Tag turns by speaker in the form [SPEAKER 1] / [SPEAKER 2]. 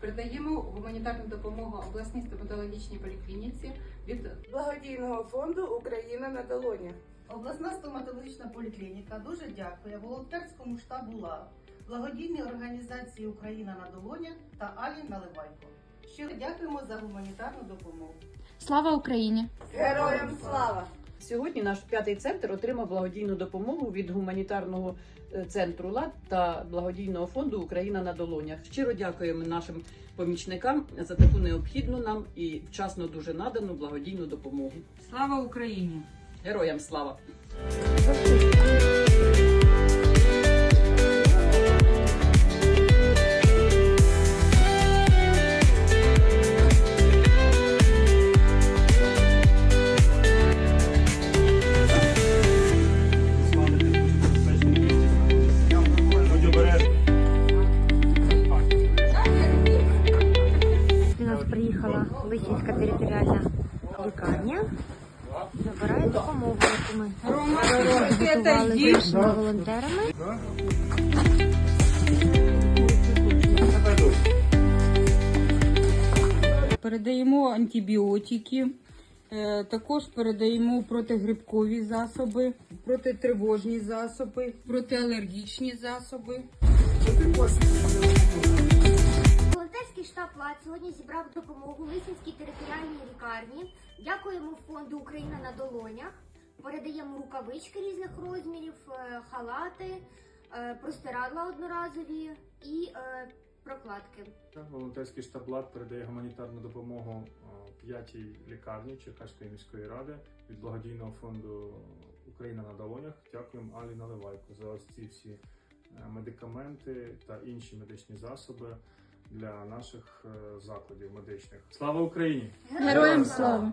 [SPEAKER 1] Передаємо гуманітарну допомогу обласній стоматологічній поліклініці від
[SPEAKER 2] Благодійного фонду Україна на долоні.
[SPEAKER 3] Обласна стоматологічна поліклініка дуже дякує волонтерському штабу ЛАВ, благодійній організації Україна на долонях та Алі Наливайко. Щиро дякуємо за гуманітарну допомогу.
[SPEAKER 4] Слава Україні!
[SPEAKER 2] Героям слава!
[SPEAKER 5] Сьогодні наш п'ятий центр отримав благодійну допомогу від гуманітарного е, центру ЛАД та благодійного фонду Україна на долонях. Щиро дякуємо нашим помічникам за таку необхідну нам і вчасно дуже надану благодійну допомогу.
[SPEAKER 6] Слава Україні!
[SPEAKER 5] Героям слава!
[SPEAKER 7] Приїхала Лисівська територіальна лікарня. Забирає допомогу, яку ми готували з нашими волонтерами.
[SPEAKER 6] Передаємо антибіотики, е, також передаємо протигрибкові засоби, протитривожні засоби, протиалергічні засоби.
[SPEAKER 8] Волонтерський штаб ЛАД сьогодні зібрав допомогу Лисинській територіальній лікарні. Дякуємо фонду Україна на долонях. Передаємо рукавички різних розмірів, е, халати, е, простирадла одноразові і е, прокладки.
[SPEAKER 9] Волонтерський штаб ЛАД передає гуманітарну допомогу п'ятій лікарні Черкаської міської ради від благодійного фонду Україна на долонях. Дякуємо Алі Наливайко за ось ці всі медикаменти та інші медичні засоби для наших е, закладів медичних. Слава Україні!
[SPEAKER 4] Героям слава!